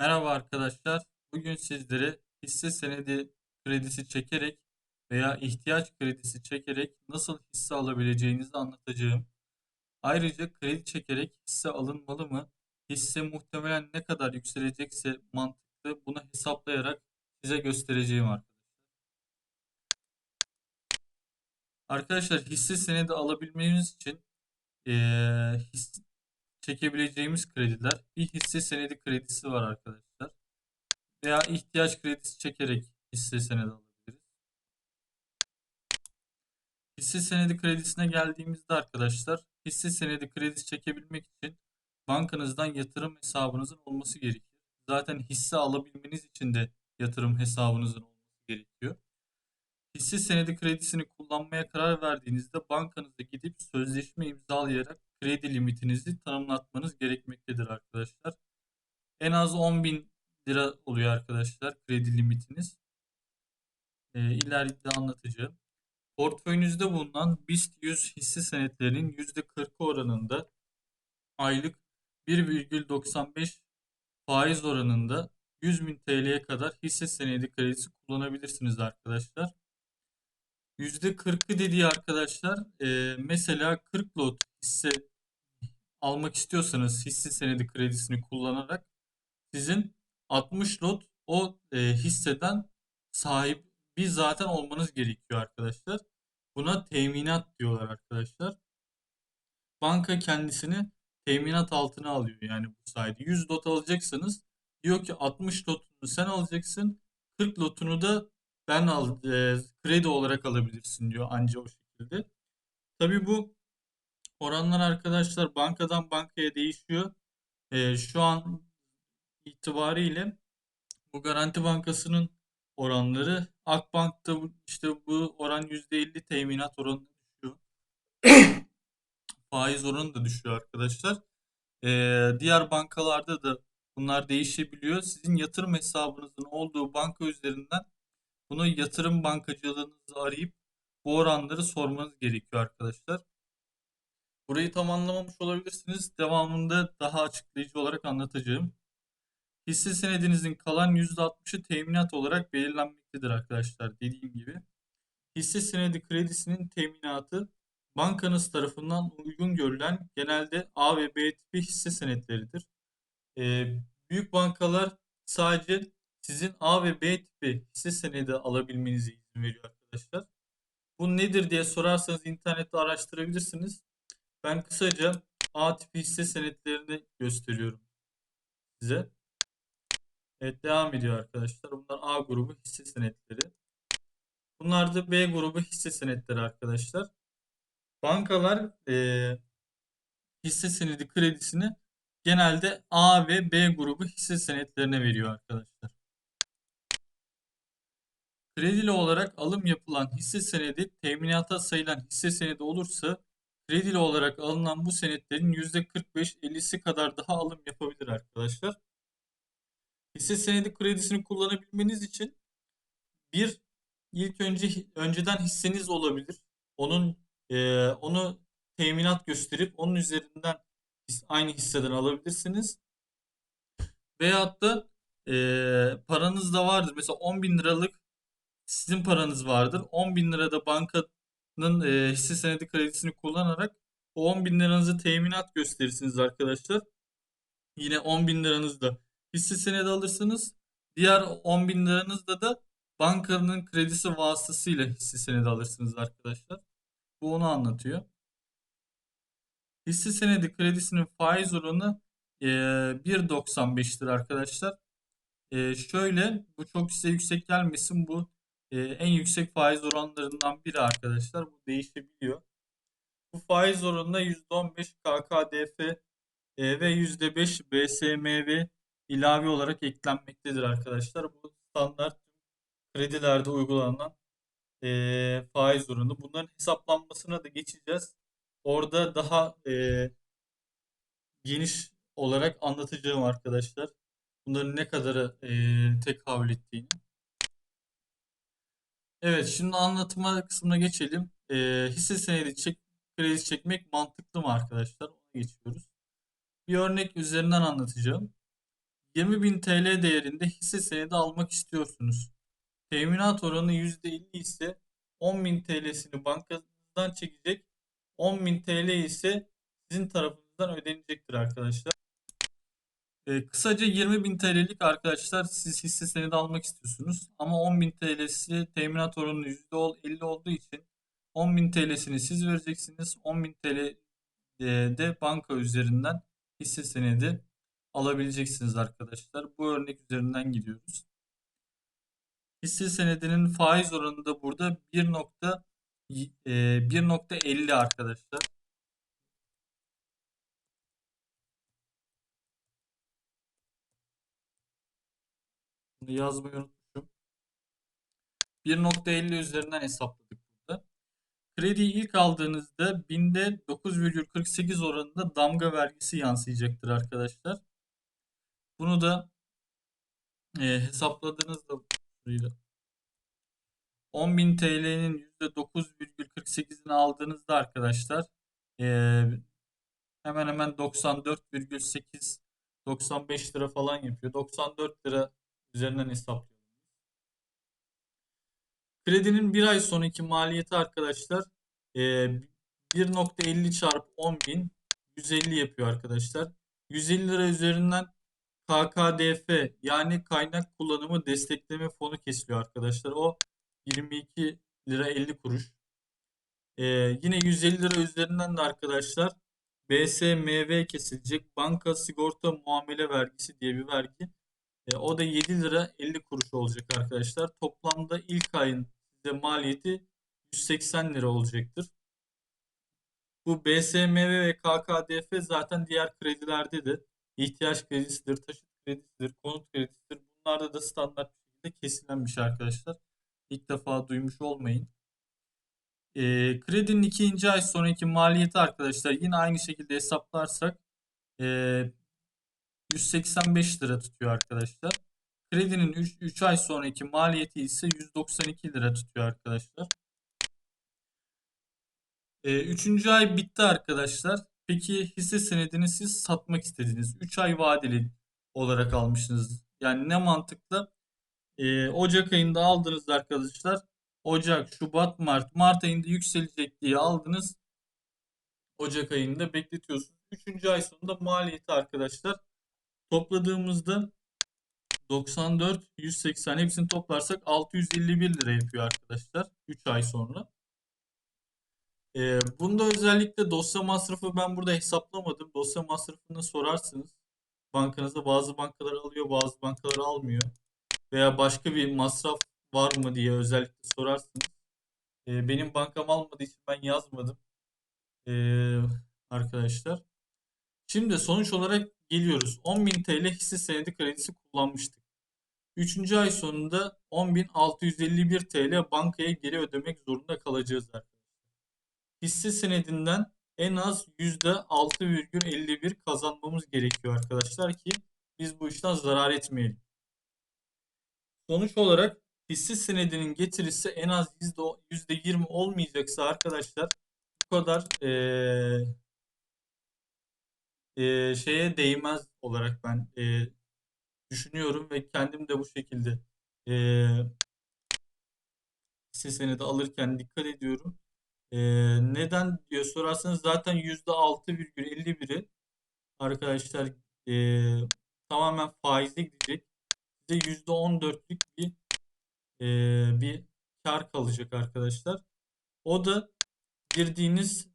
Merhaba arkadaşlar. Bugün sizlere hisse senedi kredisi çekerek veya ihtiyaç kredisi çekerek nasıl hisse alabileceğinizi anlatacağım. Ayrıca kredi çekerek hisse alınmalı mı? Hisse muhtemelen ne kadar yükselecekse mantıklı bunu hesaplayarak size göstereceğim arkadaşlar. Arkadaşlar hisse senedi alabilmemiz için eee his, çekebileceğimiz krediler bir hisse senedi kredisi var arkadaşlar. Veya ihtiyaç kredisi çekerek hisse senedi alabiliriz. Hisse senedi kredisine geldiğimizde arkadaşlar hisse senedi kredisi çekebilmek için bankanızdan yatırım hesabınızın olması gerekiyor. Zaten hisse alabilmeniz için de yatırım hesabınızın olması gerekiyor. Hisse senedi kredisini kullanmaya karar verdiğinizde bankanıza gidip sözleşme imzalayarak kredi limitinizi tanımlatmanız gerekmektedir arkadaşlar. En az 10.000 lira oluyor arkadaşlar kredi limitiniz. E, ileride anlatacağım. Portföyünüzde bulunan BIST 100 hisse senetlerinin %40 oranında aylık 1,95 faiz oranında 100.000 TL'ye kadar hisse senedi kredisi kullanabilirsiniz arkadaşlar. %40'ı dediği arkadaşlar e, mesela 40 lot hisse almak istiyorsanız hisse senedi kredisini kullanarak sizin 60 lot o e, hisseden sahibi zaten olmanız gerekiyor arkadaşlar. Buna teminat diyorlar arkadaşlar. Banka kendisini teminat altına alıyor yani bu sayede. 100 lot alacaksanız diyor ki 60 lotunu sen alacaksın. 40 lotunu da ben al e, kredi olarak alabilirsin diyor anca o şekilde. Tabii bu oranlar arkadaşlar bankadan bankaya değişiyor. E, şu an itibariyle bu Garanti Bankası'nın oranları Akbank'ta işte bu oran %50 teminat oranı düşüyor. Faiz oranı da düşüyor arkadaşlar. Ee, diğer bankalarda da bunlar değişebiliyor. Sizin yatırım hesabınızın olduğu banka üzerinden bunu yatırım bankacılığınızı arayıp bu oranları sormanız gerekiyor arkadaşlar. Burayı tam anlamamış olabilirsiniz. Devamında daha açıklayıcı olarak anlatacağım. Hisse senedinizin kalan %60'ı teminat olarak belirlenmektedir arkadaşlar dediğim gibi. Hisse senedi kredisinin teminatı bankanız tarafından uygun görülen genelde A ve B tipi hisse senetleridir. Ee, büyük bankalar sadece sizin A ve B tipi hisse senedi alabilmenize izin veriyor arkadaşlar. Bu nedir diye sorarsanız internette araştırabilirsiniz. Ben kısaca A tipi hisse senetlerini gösteriyorum size. Evet devam ediyor arkadaşlar. Bunlar A grubu hisse senetleri. Bunlar da B grubu hisse senetleri arkadaşlar. Bankalar e, hisse senedi kredisini genelde A ve B grubu hisse senetlerine veriyor arkadaşlar. Kredili olarak alım yapılan hisse senedi teminata sayılan hisse senedi olursa kredili olarak alınan bu senetlerin %45-50'si kadar daha alım yapabilir arkadaşlar. Hisse senedi kredisini kullanabilmeniz için bir ilk önce önceden hisseniz olabilir. Onun e, onu teminat gösterip onun üzerinden aynı hisseden alabilirsiniz. Veyahut da e, paranız da vardır. Mesela 10 bin liralık sizin paranız vardır. 10 bin lirada bankanın e, hisse senedi kredisini kullanarak o 10 bin liranızı teminat gösterirsiniz arkadaşlar. Yine 10 bin liranız da hisse senedi alırsınız. Diğer 10 bin liranızda da bankanın kredisi vasıtasıyla hisse senedi alırsınız arkadaşlar. Bu onu anlatıyor. Hisse senedi kredisinin faiz oranı e, 1.95'tir arkadaşlar. E, şöyle bu çok size yüksek gelmesin. Bu e, en yüksek faiz oranlarından biri arkadaşlar. Bu değişebiliyor. Bu faiz oranına %15 KKDF e, ve %5 BSMV ilave olarak eklenmektedir arkadaşlar. Bu standart kredilerde uygulanan e, faiz oranı. Bunların hesaplanmasına da geçeceğiz. Orada daha e, geniş olarak anlatacağım arkadaşlar. Bunların ne kadarı e, tekabül ettiğini. Evet şimdi anlatıma kısmına geçelim. E, hisse senedi çek, kredi çekmek mantıklı mı arkadaşlar? Ona geçiyoruz. Bir örnek üzerinden anlatacağım. 20.000 TL değerinde hisse senedi almak istiyorsunuz. Teminat oranı %50 ise 10.000 TL'sini bankanızdan çekecek. 10.000 TL ise sizin tarafınızdan ödenecektir arkadaşlar. Ee, kısaca 20.000 TL'lik arkadaşlar siz hisse senedi almak istiyorsunuz. Ama 10.000 TL'si teminat oranı %50 olduğu için 10.000 TL'sini siz vereceksiniz. 10.000 TL de banka üzerinden hisse senedi alabileceksiniz arkadaşlar. Bu örnek üzerinden gidiyoruz. Hisse senedinin faiz oranı da burada 1.50 arkadaşlar. Bunu yazmayı unutmuşum. 1.50 üzerinden hesapladık burada. Krediyi ilk aldığınızda binde 9,48 oranında damga vergisi yansıyacaktır arkadaşlar. Bunu da e, hesapladığınızda şurayı 10.000 TL'nin %9,48'ini aldığınızda arkadaşlar e, hemen hemen 94,8 95 lira falan yapıyor. 94 lira üzerinden hesaplıyorum. Kredinin bir ay sonraki maliyeti arkadaşlar e, 1.50 çarpı 10.000 150 yapıyor arkadaşlar. 150 lira üzerinden KKDF yani kaynak kullanımı destekleme fonu kesiliyor arkadaşlar. O 22 lira 50 kuruş. Ee, yine 150 lira üzerinden de arkadaşlar BSMV kesilecek. Banka sigorta muamele vergisi diye bir vergi. Ee, o da 7 lira 50 kuruş olacak arkadaşlar. Toplamda ilk ayın size maliyeti 180 lira olacaktır. Bu BSMV ve KKDF zaten diğer kredilerde de ihtiyaç kredisidir, taşıt kredisidir, konut kredisidir. Bunlarda da standart şekilde kesilen bir şey arkadaşlar. İlk defa duymuş olmayın. E, kredinin ikinci ay sonraki maliyeti arkadaşlar yine aynı şekilde hesaplarsak e, 185 lira tutuyor arkadaşlar. Kredinin 3, 3 ay sonraki maliyeti ise 192 lira tutuyor arkadaşlar. E, üçüncü ay bitti arkadaşlar. Peki hisse senedini siz satmak istediniz. 3 ay vadeli olarak almışsınız. Yani ne mantıklı? Ee, Ocak ayında aldınız arkadaşlar. Ocak, Şubat, Mart. Mart ayında yükselecek diye aldınız. Ocak ayında bekletiyorsunuz. Üçüncü ay sonunda maliyeti arkadaşlar topladığımızda 94, 180 hepsini toplarsak 651 lira yapıyor arkadaşlar 3 ay sonra. Ee, bunda özellikle dosya masrafı ben burada hesaplamadım. Dosya masrafını sorarsınız. Bankanızda bazı bankalar alıyor, bazı bankalar almıyor. Veya başka bir masraf var mı diye özellikle sorarsınız. Ee, benim bankam almadığı için ben yazmadım. Ee, arkadaşlar. Şimdi sonuç olarak geliyoruz. 10.000 TL hisse senedi kredisi kullanmıştık. 3. ay sonunda 10.651 TL bankaya geri ödemek zorunda kalacağız arkadaşlar hisse senedinden en az %6,51 kazanmamız gerekiyor arkadaşlar ki biz bu işten zarar etmeyelim. Sonuç olarak hisse senedinin getirisi en az %20 olmayacaksa arkadaşlar bu kadar ee, e, şeye değmez olarak ben e, düşünüyorum ve kendim de bu şekilde e, hisse senedi alırken dikkat ediyorum. Ee, neden diyor sorarsanız zaten %6,51'i arkadaşlar e, tamamen faize gidecek. Size %14'lük bir e, bir kar kalacak arkadaşlar. O da girdiğiniz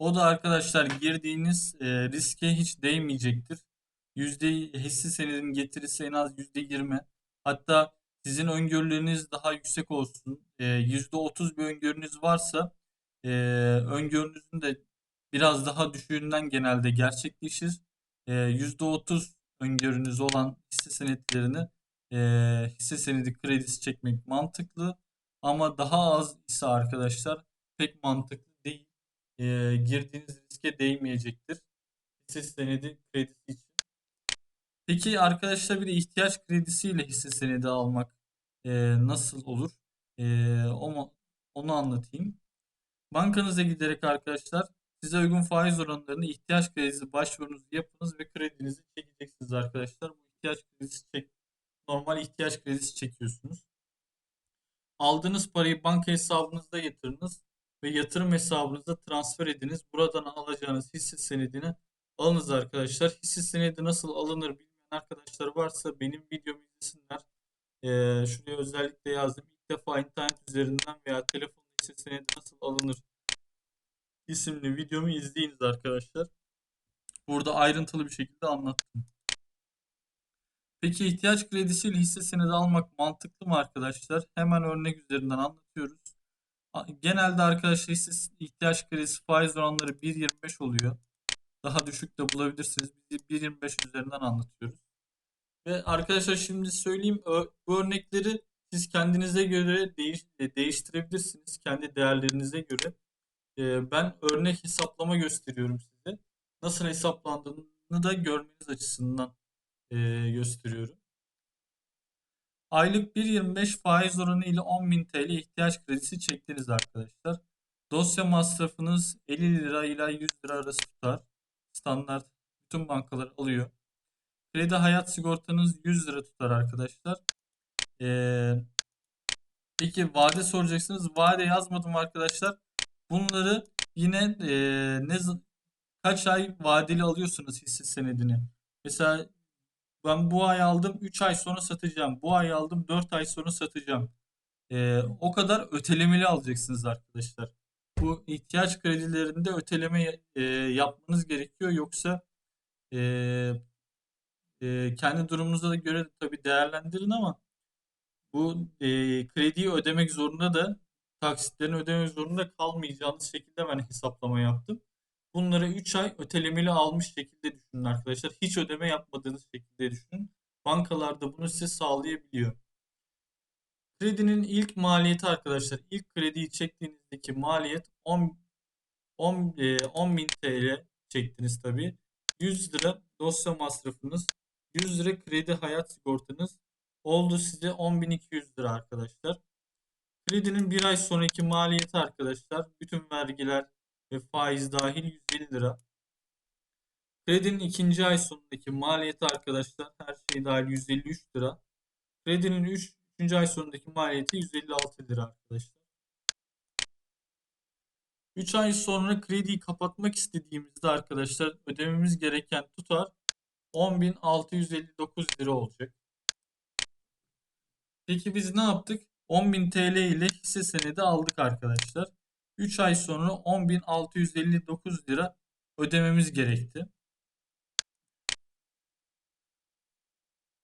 o da arkadaşlar girdiğiniz e, riske hiç değmeyecektir. Yüzde hisse senedinin getirisi en az %20. Hatta sizin öngörüleriniz daha yüksek olsun. E, %30 bir öngörünüz varsa e, öngörünüzün de biraz daha düşüğünden genelde gerçekleşir. E, %30 öngörünüz olan hisse senetlerini e, hisse senedi kredisi çekmek mantıklı. Ama daha az ise arkadaşlar pek mantıklı. E, girdiğiniz riske değmeyecektir. Hisse senedi kredisi için. Peki arkadaşlar bir de ihtiyaç kredisiyle hisse senedi almak e, nasıl olur? E, onu, onu anlatayım. Bankanıza giderek arkadaşlar Size uygun faiz oranlarını ihtiyaç kredisi başvurunuzu yapınız ve kredinizi çekeceksiniz arkadaşlar. Bu ihtiyaç kredisi çek normal ihtiyaç kredisi çekiyorsunuz. Aldığınız parayı banka hesabınızda yatırınız ve yatırım hesabınıza transfer ediniz. Buradan alacağınız hisse senedini alınız arkadaşlar. Hisse senedi nasıl alınır bilmeyen arkadaşlar varsa benim videomu izlesinler. Ee, şuraya özellikle yazdım. İlk defa internet üzerinden veya telefon hisse senedi nasıl alınır isimli videomu izleyiniz arkadaşlar. Burada ayrıntılı bir şekilde anlattım. Peki ihtiyaç kredisiyle hisse senedi almak mantıklı mı arkadaşlar? Hemen örnek üzerinden anlatıyoruz. Genelde arkadaşlar hisse ihtiyaç kredisi faiz oranları 1.25 oluyor. Daha düşük de bulabilirsiniz. Biz 1.25 üzerinden anlatıyoruz. Ve arkadaşlar şimdi söyleyeyim bu örnekleri siz kendinize göre değiş, değiştirebilirsiniz. Kendi değerlerinize göre. Ben örnek hesaplama gösteriyorum size. Nasıl hesaplandığını da görmeniz açısından gösteriyorum. Aylık 1.25 faiz oranı ile 10.000 TL ihtiyaç kredisi çektiniz arkadaşlar. Dosya masrafınız 50 lira ile 100 lira arası tutar. Standart bütün bankalar alıyor. Kredi hayat sigortanız 100 lira tutar arkadaşlar. Ee, peki vade soracaksınız. Vade yazmadım arkadaşlar. Bunları yine e, ne kaç ay vadeli alıyorsunuz hisse senedini. Mesela ben bu ay aldım 3 ay sonra satacağım. Bu ay aldım 4 ay sonra satacağım. Ee, o kadar ötelemeli alacaksınız arkadaşlar. Bu ihtiyaç kredilerinde öteleme e, yapmanız gerekiyor. Yoksa e, e, kendi durumunuza da göre tabii değerlendirin ama bu e, krediyi ödemek zorunda da taksitlerini ödemek zorunda kalmayacağınız şekilde ben hesaplama yaptım. Bunları 3 ay ötelemeli almış şekilde düşünün arkadaşlar. Hiç ödeme yapmadığınız şekilde düşünün. Bankalarda bunu size sağlayabiliyor. Kredinin ilk maliyeti arkadaşlar. ilk krediyi çektiğinizdeki maliyet 10 10 10 bin TL çektiniz tabi. 100 lira dosya masrafınız, 100 lira kredi hayat sigortanız oldu size 10.200 lira arkadaşlar. Kredinin bir ay sonraki maliyeti arkadaşlar bütün vergiler ve faiz dahil 150 lira. Kredinin ikinci ay sonundaki maliyeti arkadaşlar her şey dahil 153 lira. Kredinin 3. Üç, ay sonundaki maliyeti 156 lira arkadaşlar. 3 ay sonra krediyi kapatmak istediğimizde arkadaşlar ödememiz gereken tutar 10.659 lira olacak. Peki biz ne yaptık? 10.000 TL ile hisse senedi aldık arkadaşlar. 3 ay sonra 10.659 lira ödememiz gerekti.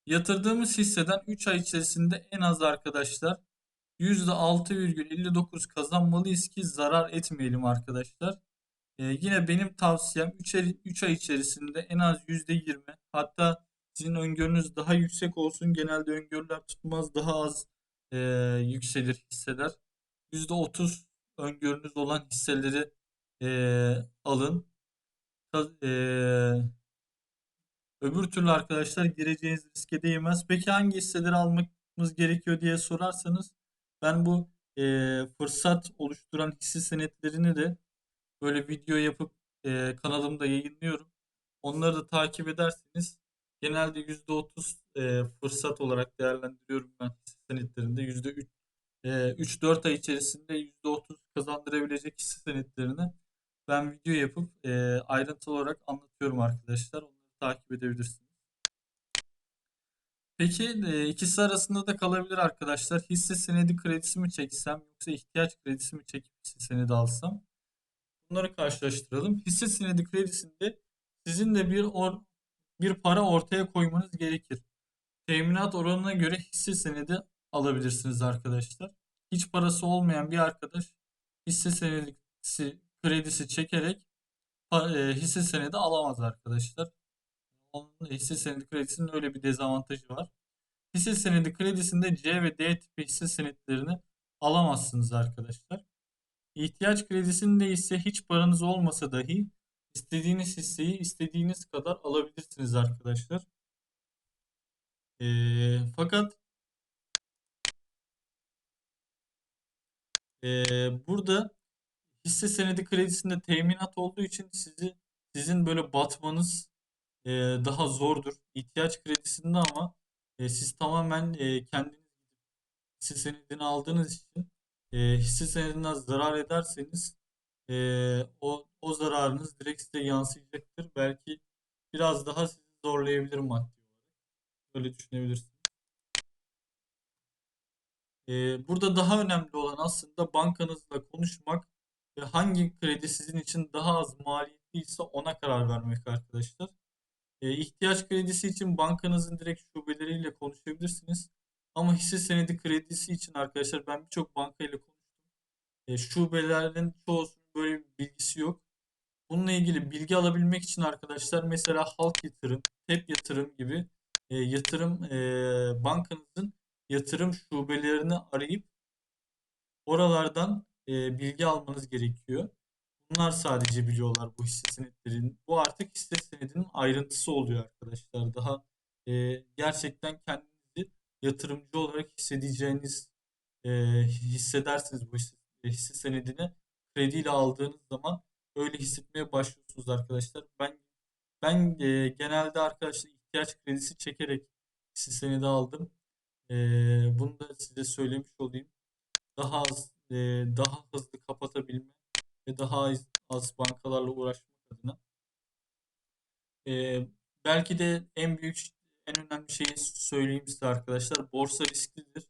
Yatırdığımız hisseden 3 ay içerisinde en az arkadaşlar %6,59 kazanmalıyız ki zarar etmeyelim arkadaşlar. Ee, yine benim tavsiyem 3 ay, 3 ay içerisinde en az %20 hatta sizin öngörünüz daha yüksek olsun. Genelde öngörüler tutmaz daha az e, yükselir hisseler. %30 öngörünüz olan hisseleri e, alın. E, öbür türlü arkadaşlar gireceğiniz riske değmez. Peki hangi hisseleri almamız gerekiyor diye sorarsanız ben bu e, fırsat oluşturan hisse senetlerini de böyle video yapıp e, kanalımda yayınlıyorum. Onları da takip ederseniz genelde %30 e, fırsat olarak değerlendiriyorum ben hisse senetlerinde. %3 3-4 ay içerisinde %30 kazandırabilecek hisse senetlerini ben video yapıp e, ayrıntılı olarak anlatıyorum arkadaşlar. Onları takip edebilirsiniz. Peki e, ikisi arasında da kalabilir arkadaşlar. Hisse senedi kredisi mi çeksem yoksa ihtiyaç kredisi mi çekip hisse senedi alsam? Bunları karşılaştıralım. Hisse senedi kredisinde sizin de bir or, bir para ortaya koymanız gerekir. Teminat oranına göre hisse senedi alabilirsiniz arkadaşlar. Hiç parası olmayan bir arkadaş hisse senedi kredisi çekerek e, hisse senedi alamaz arkadaşlar. Onun hisse senedi kredisinin öyle bir dezavantajı var. Hisse senedi kredisinde C ve D tipi hisse senetlerini alamazsınız arkadaşlar. İhtiyaç kredisinde ise hiç paranız olmasa dahi istediğiniz hisseyi istediğiniz kadar alabilirsiniz arkadaşlar. E, fakat burada hisse senedi kredisinde teminat olduğu için sizi sizin böyle batmanız e, daha zordur. İhtiyaç kredisinde ama e, siz tamamen e, kendiniz hisse senedini aldığınız için e, hisse senedinden zarar ederseniz e, o o zararınız direkt size yansıyacaktır. Belki biraz daha sizi zorlayabilir maddi olarak. Öyle düşünebilirsiniz. Burada daha önemli olan aslında bankanızla konuşmak ve hangi kredi sizin için daha az maliyetliyse ona karar vermek arkadaşlar. E, ihtiyaç kredisi için bankanızın direkt şubeleriyle konuşabilirsiniz. Ama hisse senedi kredisi için arkadaşlar ben birçok bankayla konuştum. E, şubelerin çoğusunun böyle bir bilgisi yok. Bununla ilgili bilgi alabilmek için arkadaşlar mesela Halk Yatırım, TEP Yatırım gibi yatırım bankanızın yatırım şubelerini arayıp oralardan e, bilgi almanız gerekiyor. Bunlar sadece biliyorlar bu hisse senetlerinin. Bu artık hisse senedinin ayrıntısı oluyor arkadaşlar. Daha e, gerçekten kendinizi yatırımcı olarak hissedeceğiniz e, hissedersiniz bu hisse, hisse senedini krediyle aldığınız zaman öyle hissetmeye başlıyorsunuz arkadaşlar. Ben ben e, genelde arkadaşlar ihtiyaç kredisi çekerek hisse senedi aldım. E, bunu da size söylemiş olayım. Daha az e, daha hızlı kapatabilme ve daha az, az bankalarla uğraşmak adına. Ee, belki de en büyük, en önemli şeyi söyleyeyim size arkadaşlar. Borsa risklidir.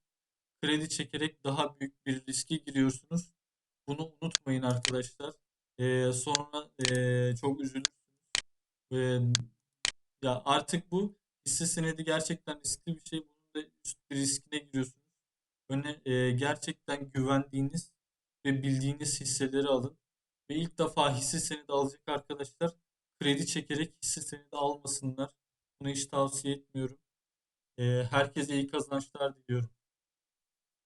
Kredi çekerek daha büyük bir riske giriyorsunuz. Bunu unutmayın arkadaşlar. Ee, sonra e, çok üzülürsünüz. Ee, ya artık bu hisse senedi gerçekten riskli bir şey. Da üst riskine giriyorsunuz. Öne, e, gerçekten güvendiğiniz ve bildiğiniz hisseleri alın. Ve ilk defa hisse senedi alacak arkadaşlar kredi çekerek hisse senedi almasınlar. Bunu hiç tavsiye etmiyorum. Ee, herkese iyi kazançlar diliyorum.